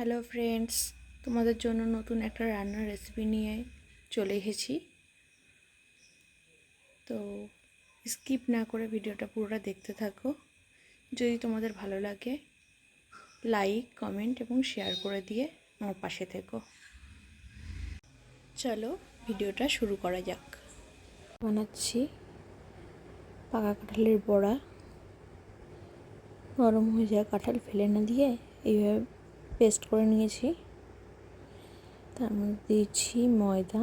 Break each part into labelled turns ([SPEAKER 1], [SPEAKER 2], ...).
[SPEAKER 1] Hello friends, তোমাদের জন্য নতুন একটা রান্নার রেসিপি নিয়ে চলে এসেছি। তো স্কিপ না করে ভিডিওটা পুরোটা দেখতে থাকো। যদি তোমাদের ভালো লাগে লাইক কমেন্ট এবং শেয়ার করে দিয়ে আমার পাশে থেকো। চলো ভিডিওটা শুরু করা যাক। বানাচ্ছি পাকা কাঁঠালের বড়া। গরম হয়ে যাওয়া কাঁঠাল ফেলে না দিয়ে এইভাবে পেস্ট করে নিয়েছি। তার মধ্যে দিয়েছি ময়দা।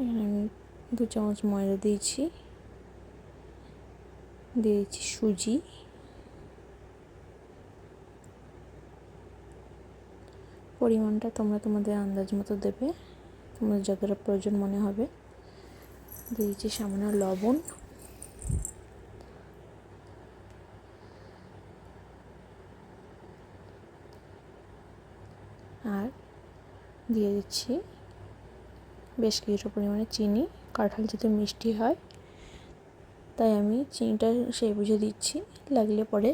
[SPEAKER 1] আমি দু চামচ ময়দা দিয়েছি। দিয়েছি সুজি। পরিমাণটা তোমরা তোমাদের আন্দাজ মতো দেবে। তোমাদের যতটা প্রয়োজন মনে হবে। দিয়েছি সামান্য লবণ। আর দিয়ে দিচ্ছি বেশ কিছুটা পরিমাণে চিনি। কাঁঠাল যাতে মিষ্টি হয়, তাই আমি চিনিটা সেই বুঝে দিচ্ছি, লাগলে পরে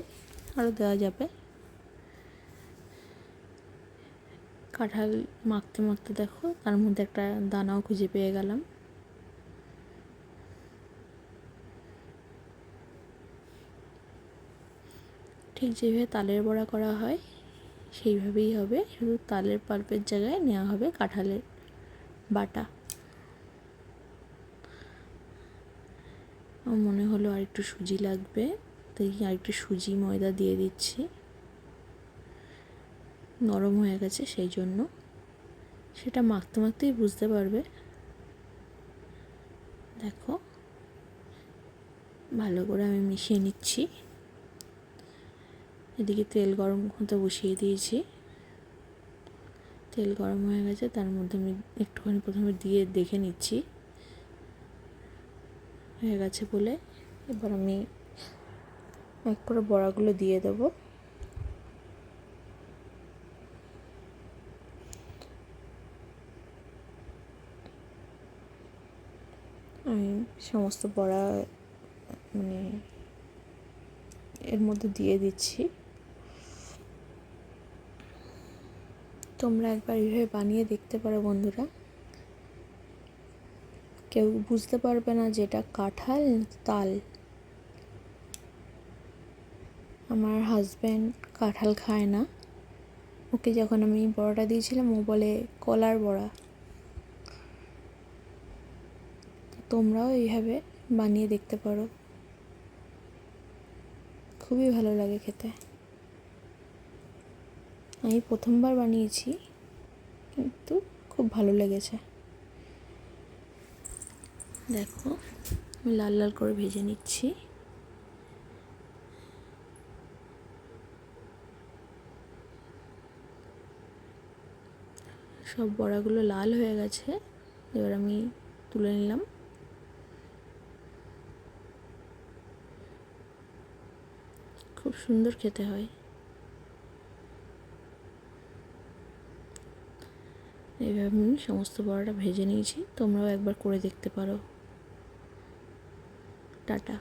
[SPEAKER 1] আরও দেওয়া যাবে। কাঁঠাল মাখতে মাখতে দেখো, তার মধ্যে একটা দানাও খুঁজে পেয়ে গেলাম। ঠিক যেভাবে তালের বড়া করা হয় সেইভাবেই হবে। শুধু তালের পাল্পের জায়গায় নেওয়া হবে কাঁঠালের বাটা। আমার মনে হলো আর একটু সুজি লাগবে। তাই আর একটু সুজি ময়দা দিয়ে দিচ্ছি। নরম হয়ে গেছে সেই জন্য। সেটা মাখতে মাখতেই বুঝতে পারবে। দেখো। ভালো করে আমি মিশিয়ে নিচ্ছি। এদিকে তেল গরম হতে বসিয়ে দিয়েছি। তেল গরম হয়ে গেছে, তার মধ্যে আমি একটুখানি প্রথমে দিয়ে দেখে নিচ্ছি। হয়ে গেছে বলে এবার আমি এক করে বড়াগুলো দিয়ে দেবো। আমি সমস্ত বড়া মানে এর মধ্যে দিয়ে দিচ্ছি। তোমরা একবার এইভাবে বানিয়ে দেখতে পারো বন্ধুরা। কেউ বুঝতে পারবে না যে এটা কাঁঠাল তাল। আমার হাজব্যান্ড কাঁঠাল খায় না। ওকে যখন আমি বড়াটা দিয়েছিলাম, ও বলে কলার বড়া। তোমরাও এইভাবে বানিয়ে দেখতে পারো। খুবই ভালো লাগে খেতে। আমি প্রথমবার বানিয়েছি, কিন্তু খুব ভালো লেগেছে। দেখো, আমি লাল লাল করে ভেজে নিচ্ছি। সব বড়াগুলো লাল হয়ে গেছে, এবার আমি তুলে নিলাম। খুব সুন্দর খেতে হয়। এইভাবে আমি সমস্ত বড়াটা ভেজে নিয়েছি। তোমরাও একবার করে দেখতে পারো। টাটা।